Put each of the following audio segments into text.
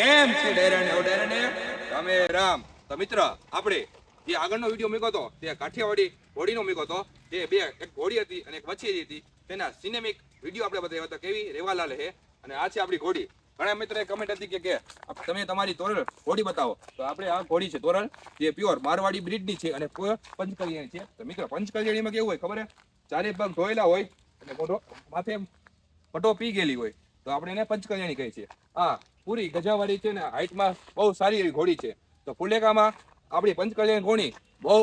કેમ છે ડેરાને, ઓ ડેરાને? તમે રામ. તો મિત્ર, આપણે જે આગળનો વીડિયો મૂક્યો હતો, તે કાઠિયાવાડી ઘોડીનો મૂક્યો હતો, તે બે, એક ઘોડી હતી અને એક વછેરી હતી, તેના સિનેમિક વીડિયો આપણે બતાવ્યો હતો, કેવી? રેવાલાલ હે. અને આ છે આપણી ઘોડી ઘણા મિત્રોએ કમેન્ટ હતી કે કે તમે તમારી તોરલ ઘોડી બતાવો. તો આપણે આ ઘોડી છે તોરલ, જે પ્યોર મારવાડી બ્રિડની છે અને પંચકલ્યાણી છે. તો મિત્રો, પંચકલ્યાણીમાં કેવું હોય ખબર હે? ચારે પગ ધોયેલા હોય અને મોઢો માથે પટો પી ગયેલી હોય. તો આપણે એને પંચકલ્યાણી કહીએ છીએ આ પૂરી ગજાવાળી છે ને હાઈટમાં બહુ સારી એવી ઘોડી છે. તો ફુલેકામાં આપણી પંચકલ્યાણ ઘોડી બહુ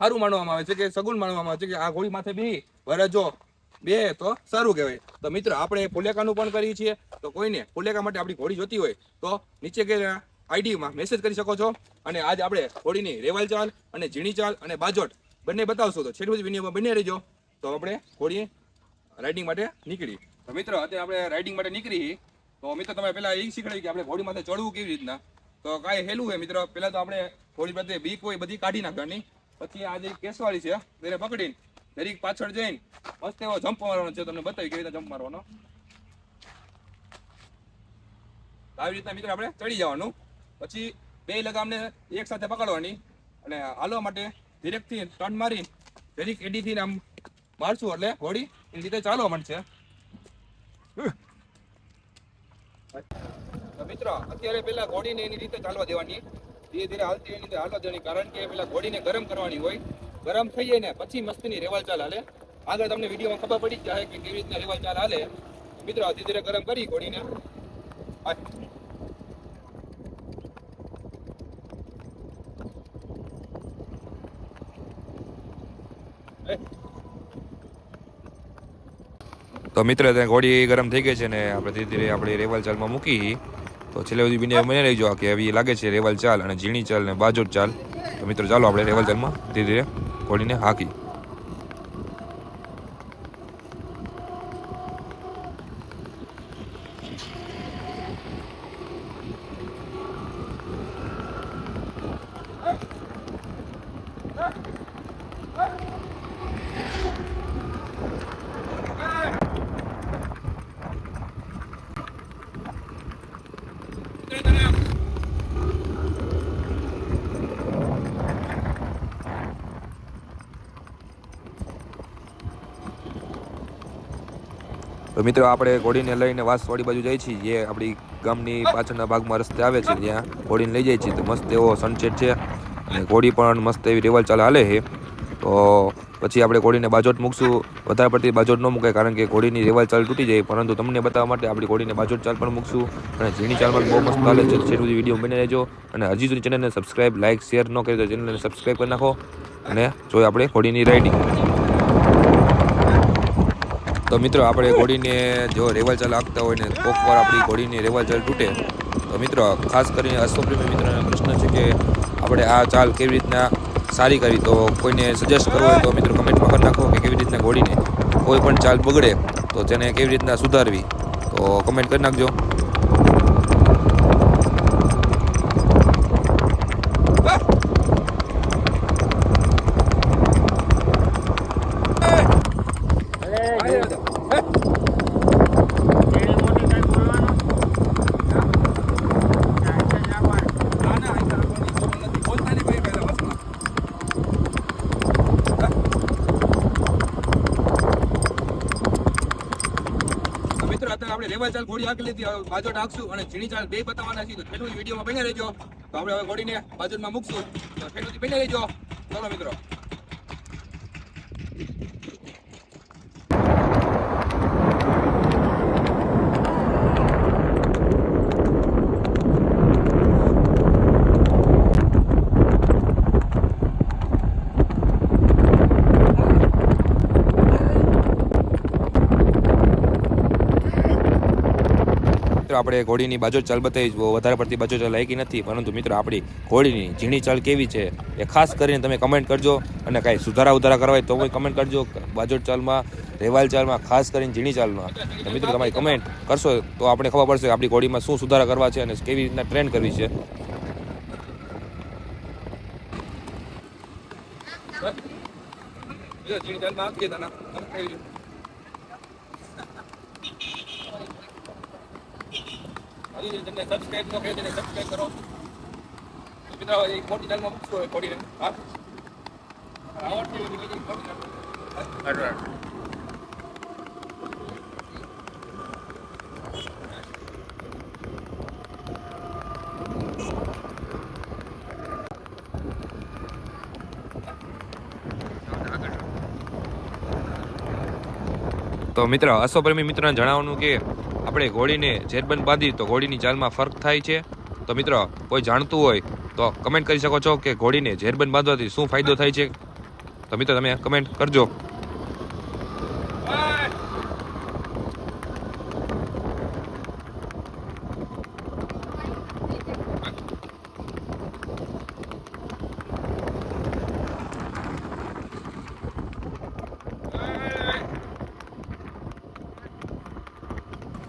સારું માનવામાં આવે છે કે સગુણ માનવામાં આવે છે કે આ ઘોડી માથે બી વરજો બે તો સારું કહેવાય. તો મિત્રો, આપણે ફુલેકાનું પણ કરીએ છીએ. તો કોઈને ફુલેકા માટે આપણી ઘોડી જોતી હોય તો નીચે કે આઈડીમાં મેસેજ કરી શકો છો. અને આજ આપણે ઘોડીની રેવાલ ચાલ અને ઝીણી ચાલ અને બાજોટ બંને બતાવશું. તો છેલ્લું વિડીયોમાં બંને રહેજો. તો આપણે ઘોડી રાઇડિંગ માટે નીકળી. તો મિત્રો, અત્યારે આપણે રાઇડિંગ માટે નીકળી. તો મિત્રો, તમે પહેલાં એ શીખડાવી કે આપણે હોળી માથે ચડવું કેવી રીતના? તો કાંઈ હેલું છે મિત્રો પહેલાં તો આપણે હોળી માથે બીક હોય બધી કાઢી નાખવાની. પછી આ જે કેસવાળી છે, તેને પકડીને દરેક પાછળ જઈને મસ્ત એવો જમ્પ મારવાનો છે, તમને બતાવી કેવી રીતે જમ્પ મારવાનો. આવી રીતના મિત્રો, આપણે ચડી જવાનું. પછી બે લગામને એક સાથે પકડવાની અને હાલવા માટે ધીરેકથી ટર્ન મારી દરેક એડીથી આમ મારશું એટલે હોળી એની રીતે ચાલવા માંડશે. તો અત્યારે પેલા ઘોડીને એની રીતે ચાલવા દેવાની. ધીરે ધીરે હાલતી એની હાલવા દેવાની, કારણ કે પેલા ઘોડીને ગરમ કરવાની હોય. ગરમ થઈ ને પછી મસ્તીની રેવાલ ચાલ હાલે. આગળ તમને વિડીયોમાં ખબર પડી જાય કે કેવી રીતના રેવાલ ચાલ હાલે. મિત્રો, ધીરે ધીરે ગરમ કરી ઘોડીને તો મિત્ર, ત્યાં ઘોડી ગરમ થઈ ગઈ છે ને આપણે ધીરે ધીરે આપણે રેવાલ ચાલમાં મૂકી. તો છેલ્લે સુધી બને મને જવા કે આવી લાગે છે રેવલ ચાલ અને ઝીણી ચાલ અને બાજોટ ચાલ. તો મિત્રો, ચાલો આપણે રેવલ ચાલમાં ધીરે ધીરે ઘોડીને હાકી. મિત્રો આપણે ઘોડીને લઈને વાસવાડી બાજુ જઈએ છીએ. જે આપણી ગામની પાછળના ભાગમાં રસ્તે આવે છે. ત્યાં ઘોડીને લઈ જાય છીએ તો મસ્ત એવો સનસેટ છે. અને ઘોડી પણ મસ્ત એવી રેવલ ચાલ હાલે છે. તો પછી આપણે ઘોડીને બાજોટ મૂકશું. વધારે પડતી બાજોટ ન મૂકાય કારણ કે ઘોડીની રેવલ ચાલ તૂટી જાય. પરંતુ તમને બતાવવા માટે આપણી ઘોડીને બાજોટ ચાલ પણ મૂકશું. અને ઝીણી ચાલ પણ બહુ મસ્ત ચાલે છે. છેલ્લું વીડિયો બની રહેજો. અને હજી સુધી ચેનલને સબસ્ક્રાઈબ લાઇક શેર ન કરી તો ચેનલને સબસ્ક્રાઇબ કરી નાખો. અને જોઈએ આપણે ઘોડીની રાઇડિંગ તો મિત્રો, આપણે ઘોડીને જો રેવાલ ચાલ આપતા હોય ને કોક વાર આપણી ઘોડીની રેવાલ ચાલ તૂટે. તો મિત્રો, ખાસ કરીને અશ્વપ્રેમી મિત્રોને પ્રશ્ન છે કે આપણે આ ચાલ કેવી રીતના સારી કરી તો કોઈને સજેસ્ટ કરવો હોય તો મિત્રો કમેન્ટમાં કરી નાખો કે કેવી રીતના ઘોડીને કોઈ પણ ચાલ બગડે તો તેને કેવી રીતના સુધારવી? તો કમેન્ટ કરી નાખજો તો મિત્રો અત્યારે આપણે રેવલ ચાલ ઘોડી હાંકી લીધી, હવે બાજોટ હાંકશું અને ઝીણી ચાલ બે બતાવવાના છીએ. તો ખેડૂત વિડીયોમાં બને રહેજો. તો આપણે હવે ઘોડીને બાજુમાં મૂકશું. તો છેલ્લું બને રહેજો. ચાલો મિત્રો. મિત્રો, આપણે ઘોડીની બાજુ ચાલ બતાવી વધારે પડતી બાજુ ચાલ લાયકી નથી. પરંતુ મિત્રો, આપણી ઘોડીની ઝીણી ચાલ કેવી છે એ ખાસ કરીને તમે કમેન્ટ કરજો અને કાંઈ સુધારા ઉધારા કરવા હોય તો કોઈ કમેન્ટ કરજો. બાજુ ચાલમાં, રેવાલ ચાલમાં, ખાસ કરીને ઝીણી ચાલમાં. મિત્રો, તમારી કમેન્ટ કરશો તો આપણે ખબર પડશે કે આપણી ઘોડીમાં શું સુધારા કરવા છે અને કેવી રીતના ટ્રેન કરવી છે. ઝીણી ચાલમાં હાંકીએ ચેનલને સબસ્ક્રાઇબ ન કરી તેને કરો. મિત્રો એ મોટી દાલમાં મૂકશો એ કોડીને હા? આવડતી હોય તો બીજી મોટી દાલ. તો મિત્ર અશ્વપ્રેમી મિત્રોને જણાવવાનું કે આપણે ઘોડીને ઝેરબંધ બાંધી તો ઘોડીની ચાલમાં ફરક થાય છે. તો મિત્ર, કોઈ જાણતું હોય તો કમેન્ટ કરી શકો છો કે ઘોડીને ઝેરબંધ બાંધવાથી શું ફાયદો થાય છે? તો મિત્ર, તમે કમેન્ટ કરજો.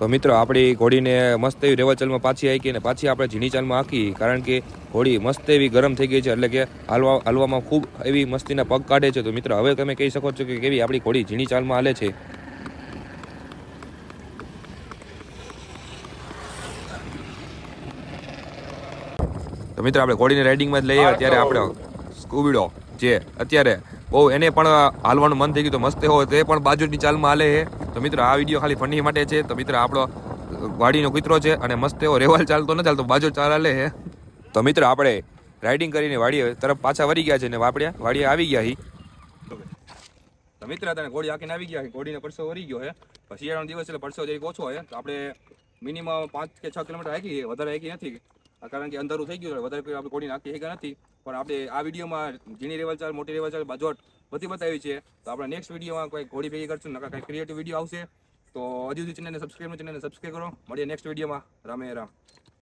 તો મિત્રો, આપણી ઘોડીને મસ્ત એવી રેવાચલમાં પાછી આકી અને પાછી આપણે ઝીણી ચાલમાં આકી કારણ કે ઘોડી મસ્ત એવી ગરમ થઈ ગઈ છે, એટલે કે હાલવા હાલવામાં ખૂબ એવી મસ્તીના પગ કાઢે છે. તો મિત્રો, હવે તમે કહી શકો છો કે કેવી આપણી ઘોડી ઝીણી ચાલમાં હાલે છે. તો મિત્રો, આપણે ઘોડીને રાઇડિંગમાં જ લઈએ ત્યારે આપણે સ્કૂબીડો, જે અત્યારે બહુ એને પણ હાલવાનું મન થઈ ગયું તો મસ્ત હોય તે પણ બાજુની ચાલમાં હાલે છે. તો મિત્રો, આ વીડિયો ખાલી ફની માટે છે. તો મિત્રો, આપણો વાડીનો કૂતરો છે અને મસ્ત એવો રેવાલ ચાલતો ન ચાલતો, બાજુ ચાલે હે. તો મિત્રો, આપણે રાઇડિંગ કરીને વાડી તરફ પાછા વળી ગયા છે ને આપણે વાડીએ આવી ગયા હી. તો મિત્ર તને ઘોડી આખીને આવી ગયા ઘોડીને પરસો વરી ગયો હે. શિયાળાનો દિવસ એટલે પરસો જરીક ઓછો હોય તો આપણે મિનિમમ પાંચ કે છ કિલોમીટર હાકી વધારે હાકી નથી. કારણ કે અંધારું થઈ ગયું વધારે આપણે ઘોડીને હાકી હેગા નથી. પણ આપણે આ વિડીયોમાં ઝીણી રેવાલ ચાલ, મોટી રેવાલ ચાલ, બાજોટ બધી બતાવી છે. તો આપણે નેક્સ્ટ વિડીયોમાં કોઈ ઘોડી ભેગી કરશું નકા કંઈ ક્રિએટિવ વીડિયો આવશે. તો હજુ સુધી ચેનલને સબસ્ક્રાઈબ ચેનલને સબસ્ક્રાઈબ કરો. મળીએ નેક્સ્ટ વિડીયોમાં રામે રામ.